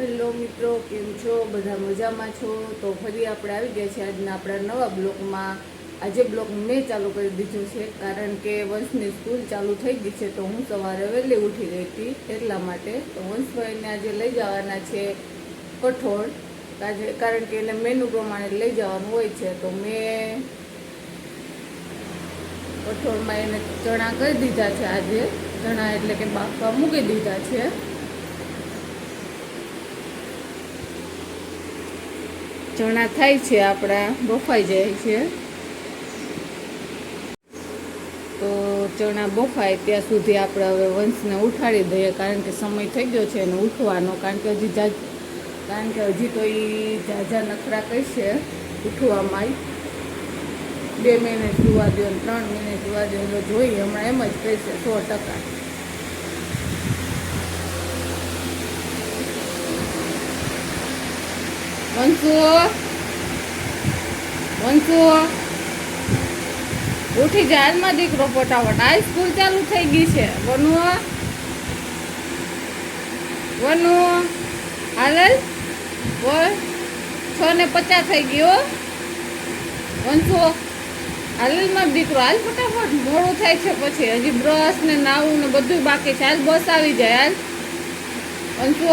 Hello મિત્રો, કેમ છો? બધા મજામાં છો? તો ફરી આપણે આવી ગયા છે આજના આપણા નવા બ્લોગમાં. આજે બ્લોગ મેં ચાલુ કરી દીધો છે, કારણ કે વંશની સ્કૂલ ચાલુ થઈ ગઈ છે, તો હું સવારે વહેલી ઉઠી ગઈ હતી એટલા માટે. તો વંશભાઈને આજે લઈ જવાના છે કઠોળ. આજે કારણ કે એને મેનુ પ્રમાણે લઈ જવાનું હોય છે, તો મેં કઠોળમાં એને ચણા કરી દીધા છે આજે. ચણા એટલે કે બાફવા મૂકી દીધા છે. ચણા થાય છે, આપણા બફાઈ જાય છે. તો ચણા બફાય ત્યાં સુધી આપણે હવે વંશને ઉઠાડી દઈએ, કારણ કે સમય થઈ ગયો છે એને ઉઠવાનો, કારણ કે હજી જા, કારણ કે હજી તો એ ઝાઝા નખરા કહેશે ઉઠવામાં. બે મિનિટ જોવા દો ત્રણ મિનિટ જોવા દો જોઈએ હમણાં એમ જ કહેશે સો ટકા. વંશુ વંશુ ઉઠી જાય હાલમાં દીકરો ફટાફટ. આ સ્કૂલ ચાલુ થઈ ગઈ છે. વનુ. વનુ. હાલ બોલ. છ ને પચાસ થઈ ગયો વંશુ હાલમાં દીકરો. હાલ ફટાફટ. મોડું થાય છે પછી. હજી બ્રશ ને નાવું ને બધું બાકી છે. હાલ બસ આવી જાય. હાલ. વંશુ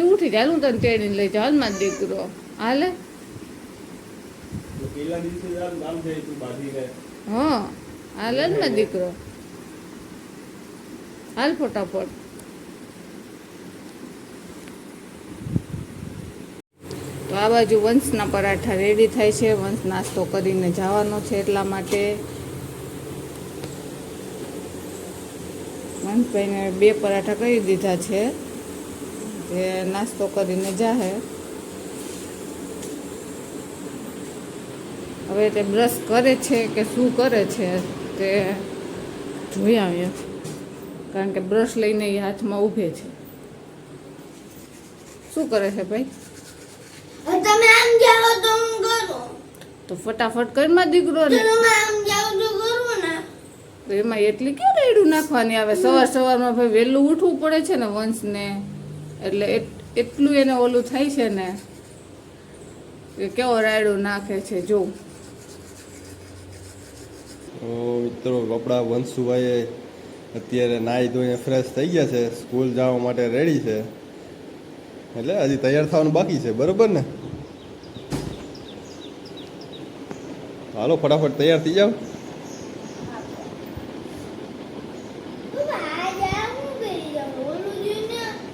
ઉઠી જાય હું તને તેડીને લઈ જાઉં હાલમાં દીકરો. હાલે? હા હાલે ને મારો દીકરો. હાલ ફટાફટ. તો આ બાજુ વંશના પરાઠા રેડી થાય છે. વંશ નાસ્તો કરીને જવાનો છે એટલા માટે. વંશભાઈને બે પરાઠા કરી દીધા છે. જે નાસ્તો કરીને જાહે. હવે તે બ્રશ કરે છે કે શું કરે છે તે જોઈ આવીએ. કારણ કે બ્રશ લઈને એ હાથમાં ઊભે છે. શું કરે છે ભાઈ? તમે આમ જાઓ તો હું કરું? તો ફટાફટ કરીમાં દીકરો ને. આમ જાઓ તો કરું ને. તો એમાં એટલી ક્યાં રેડું નાખવાની આવે? સવાર સવારમાં ભાઈ વહેલું ઉઠવું પડે છે ને વંશને. એટલે એટ- એટલું એને ઓલું થાય છે ને કે કેવો રાયડું નાખે છે જો. તો મિત્રો આપણા વંશુભાઈ અત્યારે નાહી ધોઈને ફ્રેશ થઈ ગયા છે સ્કૂલ જવા માટે રેડી છે. એટલે હજી તૈયાર થવાનું બાકી છે બરોબર ને? હાલો ફટાફટ તૈયાર થઈ જાઓ.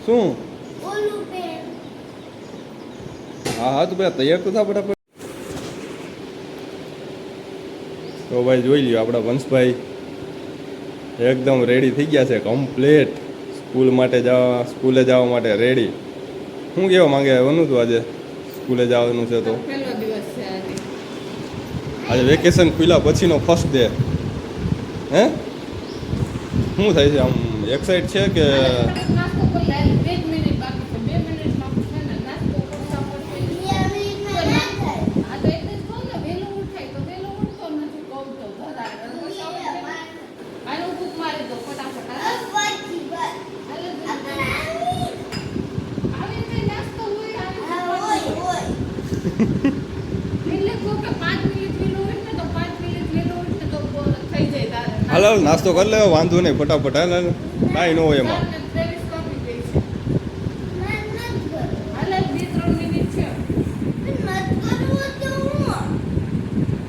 શું ઓલું પેન હા તું પેલા તૈયાર તો થા બરાબર તો ભાઈ જોઈ લ્યો આપણા વંશભાઈ એકદમ રેડી થઈ ગયા છે કમ્પ્લેટ સ્કૂલ માટે જવા સ્કૂલે જવા માટે રેડી શું કહેવા માંગે વનું તું આજે? સ્કૂલે જવાનું છે તો? આજે. વેકેશન ખુલ્યા પછીનો ફર્સ્ટ ડે હે? શું થાય છે આમ એક્સાઇટ છે કે નાસ્તો કરી લે બે જ મિનિટ બાકી છે બે મિનિટમાં છે ને નાસ્તો ફટાફટ થઈ જાય. યા મિનિટમાં ના થાય આ તો એટલે જ કહું ને વહેલું ઉઠાય તો વહેલું ઉઠતો નથી કહું તો ધરાય અને પછી આપણે આનું ભૂખ મારી દો ફટાફટ હાલે. અપાચી બસ હાલે જ. આપણે આની આવી રીતે નાસ્તો હોય આવી આ રીતે હોય હોય એટલે કહું કે પાંચ મિનિટ વહેલું હોય ને તો પાંચ મિનિટ વહેલું હોય ને તો બહુ થઈ જાય હાલ નાસ્તો કરી લેવો, વાંધો નહીં, ફટાફટ હાલ કાંઈ ન હોય એમાં. હું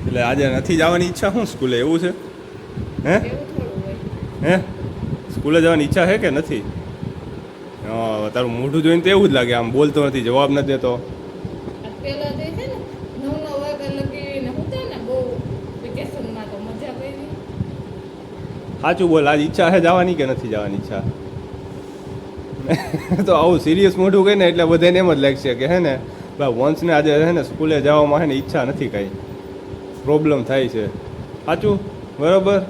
એટલે આજે નથી જવાની ઈચ્છા શું સ્કૂલે? એવું છે? હે? હે? સ્કૂલે જવાની ઈચ્છા છે કે નથી? હા, તારું મોઢું જોઈને તો એવું જ લાગે, આમ બોલતો નથી, જવાબ નથી દેતો આ પેલા જે છે ને નવ નવ વાગ્યા લગી ને હું ને બહુ વેકેશનમાં તો મજા કરી સાચું બોલ, આજ ઈચ્છા છે જવાની કે નથી જવાની ઈચ્છા? તો આવું સિરિયસ મોઢું કહીને એટલે બધાને એમ જ લાગશે કે હે ને, ભાઈ વંશને આજે હે ને સ્કૂલે જવામાં હે ને ઈચ્છા નથી કાંઈ. પ્રોબ્લેમ થાય છે. સાચું? બરાબર?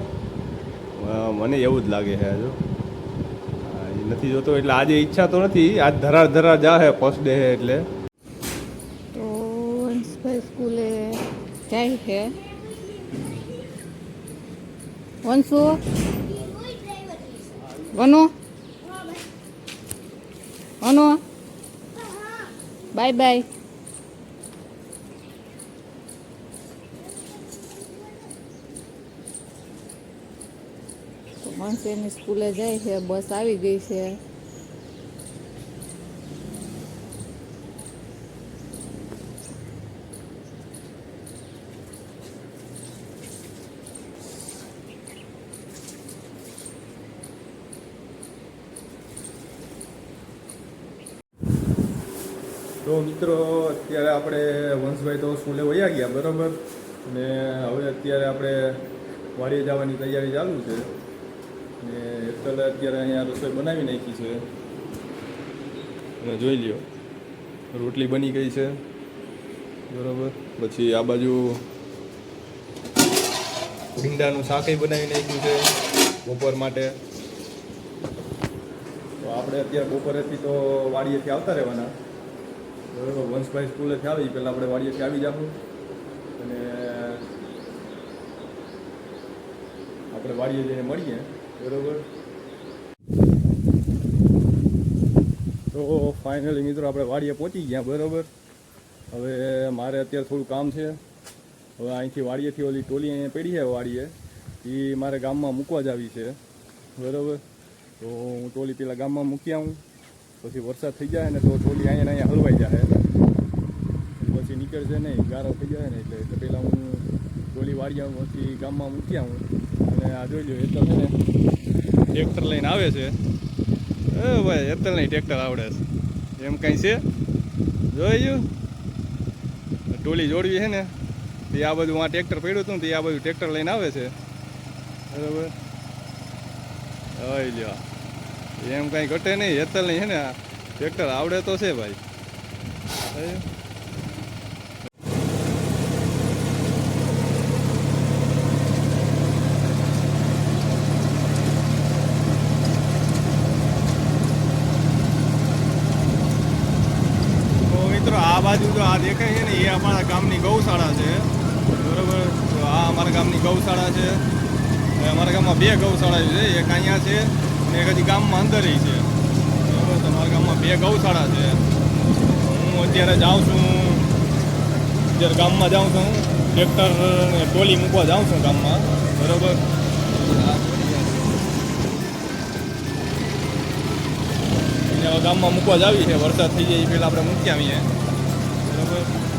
મને એવું જ લાગે છે હજુ. નથી જોતો એટલે આજે ઈચ્છા તો નથી, આજ ધરાર ધરાર જા હે ફર્સ્ટ ડે એટલે. તો વંશભાઈ સ્કૂલે જાય છે વંશુ વનુ. વનો. Bye bye. માણસ એની સ્કૂલે જાય છે બસ આવી ગઈ છે. તો મિત્રો, અત્યારે આપણે વંશભાઈ તો સ્કૂલે વયા ગયા, બરાબર? ને હવે અત્યારે આપણે વાડીએ જવાની તૈયારી ચાલુ છે. ને એટલે અત્યારે અહીંયા રસોઈ બનાવી નાખી છે. અને જોઈ લ્યો, રોટલી બની ગઈ છે. બરાબર? પછી આ બાજુ ભીંડાનું શાક બનાવી નાખ્યું છે, બપોર માટે. તો આપણે અત્યારે બપોરેથી તો વાડીએથી આવતા રહેવાના. વંશભાઈ સ્કૂલેથી આવી પહેલાં આપણે વાડીએથી આવી જાશું અને આપણે વાડીએ જઈને મળીએ, બરોબર? તો ફાઇનલી મિત્રો આપણે વાડીએ પહોંચી ગયા, બરાબર? હવે મારે અત્યારે થોડું કામ છે. હવે અહીંથી વાડીએથી ઓલી ટોલી અહીંયા પડી છે વાડીએ. એ મારે ગામમાં મૂકવા જ આવી છે, બરાબર? તો હું ટોલી પેલા ગામમાં મૂકી આવું. પછી વરસાદ થઈ જાય ને તો ટોલી અહીંયા અહીંયા હલવાઈ જાય. પછી નીકળશે નહીં, ગારો થઈ જાય ને એટલે એટલે પહેલાં હું ટોલી વાળી પછી ગામમાં મૂકી આવું અને આ જોઈ લો એ તો છે ને, ટ્રેક્ટર લઈને આવે છે. એ ભાઈ અત્યારે નહીં ટ્રેક્ટર આવડે છે. એમ કાંઈ છે? જોઈ ગયું ટોલી જોડવી છે ને, તે આ બધું આ ટ્રેક્ટર પડ્યું હતું ને તે આ બધું ટ્રેક્ટર લઈને આવે છે. બરાબર? હોય લ્યો. એમ કાંઈ ઘટે નહીં હેતલ નહીં ને ટ્રેક્ટર આવડે તો છે ભાઈ. મિત્રો, આ બાજુ જો આ દેખાય છે ને, એ અમારા ગામની ગૌશાળા છે. બરોબર? તો આ અમારા ગામની ગૌશાળા છે. અમારા ગામમાં બે ગૌશાળા છે, એક અહીંયા છે એક હજી ગામમાં અંદર છે. બરાબર તમારા ગામમાં બે ગૌશાળા છે. હું અત્યારે જાઉં છું, અત્યારે ગામમાં જાઉં છું ટ્રેક્ટર ને ટોલી મૂકવા જાઉં છું ગામમાં. બરોબર? ગામમાં મૂકવા જ આવી છે વરસાદ થઈ જાય એ પહેલાં આપણે મૂકી આવીએ. બરોબર?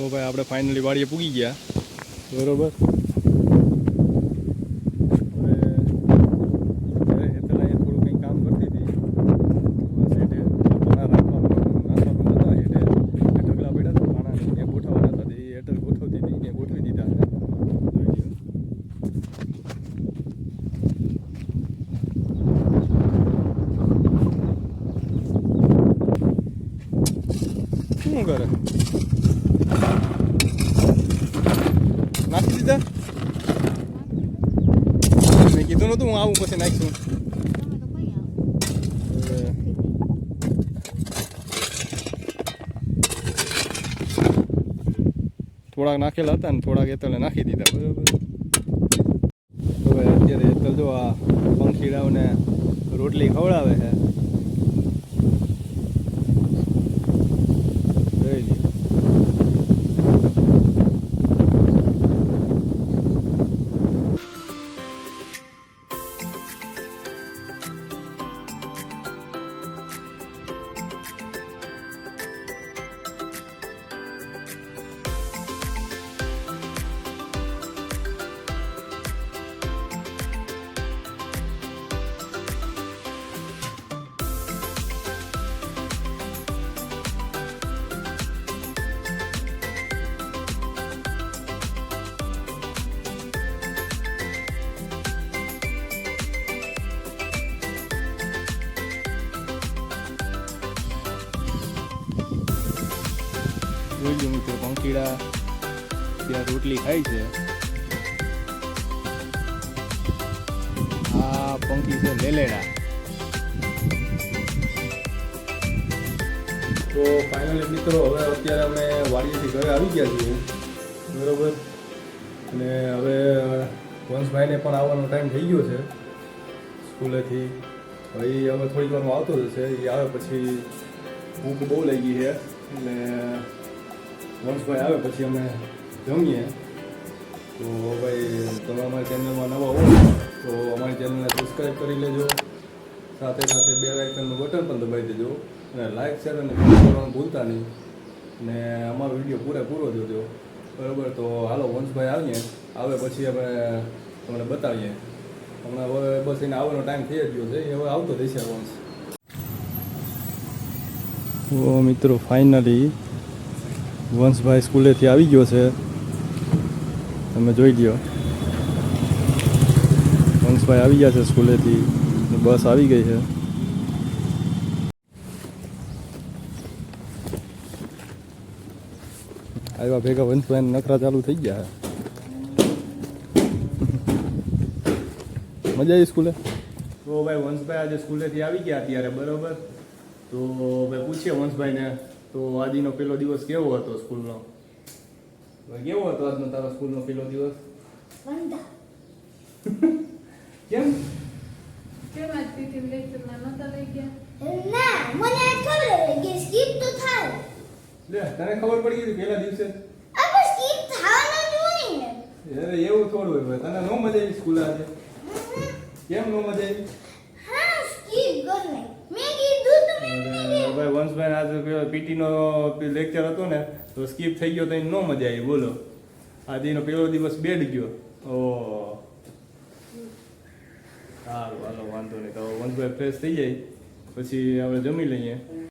તો ભાઈ આપણે ફાઇનલી વાડીએ પૂગી ગયા બરોબર હવે હવે હેતલ અહીંયા થોડું કંઈક કામ કરતી હતી બસ હેઠે પાણા રાખવાનું નાખવાનું હતા હેઠે એ ઢગલા પડ્યા હતા પાણાને એ ગોઠવવાના હતા તો એ હેઠળ ગોઠવતી હતી ને ગોઠવી દીધા જોઈ લ્યો. શું કરે નાખી દીધા કીધું નતું હું આવું પછી નાખીશું. થોડાક નાખેલા હતા ને થોડાક એતલે નાખી દીધા, બરાબર. હવે અત્યારે એતલ જો આ પંખીડાઓને રોટલી ખવડાવે છે. જોઈ લો મિત્રો, પંખીડા ત્યાં રોટલી ખાય છે. આ પંખી છે લેલેડા. તો ફાઇનલી મિત્રો, હવે અત્યારે અમે વાડીએથી ઘરે આવી ગયા છીએ. બરોબર? અને હવે વંશભાઈને પણ આવવાનો ટાઈમ થઈ ગયો છે સ્કૂલેથી. ભાઈ હવે થોડીક વારમાં આવતો જશે. એ આવે પછી ભૂખ બહુ લાગી છે. એટલે વંશભાઈ આવે પછી અમે જમીએ. તો ભાઈ તમે અમારી ચેનલમાં નવા હો, તો અમારી ચેનલને સબસ્ક્રાઈબ કરી લેજો. સાથે સાથે બે આઇકનનું બટન પણ દબાવી દેજો. અને લાઇક શેર અને કરવાનું ભૂલતા નહીં. અને અમારો વીડિયો પૂરેપૂરો જોજો. બરાબર? તો હાલો વંશભાઈ આવીએ. આવે પછી અમે તમને બતાવીએ. હમણાં હવે બસ એને આવવાનો ટાઈમ થઈ જ ગયો છે. એ હવે આવતો રહેશે વંશ મિત્રો ફાઇનલી વંશભાઈ સ્કૂલેથી આવી ગયો છે. તમે જોઈ લ્યો. વંશભાઈ આવી ગયા છે સ્કૂલેથી બસ આવી ગઈ છે. આવ્યા ભેગા વંશભાઈ નખરા ચાલુ થઈ ગયા. મજા આવી સ્કૂલે? તો ભાઈ વંશભાઈ આજે સ્કૂલેથી આવી ગયા અત્યારે, બરોબર? તો ભાઈ પૂછીએ વંશભાઈને તો આદિનો પેલો દિવસ કેવો હતો સ્કૂલનો? કેવો હતો આજનો તારો સ્કૂલનો પેલો દિવસ? કેમ? કેમ આજ પીટી લેક્ચરમાં નતા લઈ ગયા? ના મને આ ખબર કે સ્કીપ તો થાય. લે તને ખબર પડી ગઈ પહેલા દિવસે? આપણે સ્કીપ થવાનું જ હોય ને. અરે એવું થોડું હોય તને નો મજા આવી સ્કૂલે આજે? કેમ નો મજા આવી હા સ્કીપ ગમે મેં કીધું તો ભાઈ વંશભાઈ આજે પીટીનો લેક્ચર હતો ને, તો સ્કીપ થઈ ગયો તો એને ન મજા આવી, બોલો. આદિનો પેલો દિવસ બેડ ગયો. ઓ. સારું, હાલો, વાંધો નહીં. તો વંશભાઈ ફ્રેશ થઈ જાય, પછી આપણે જમી લઈએ.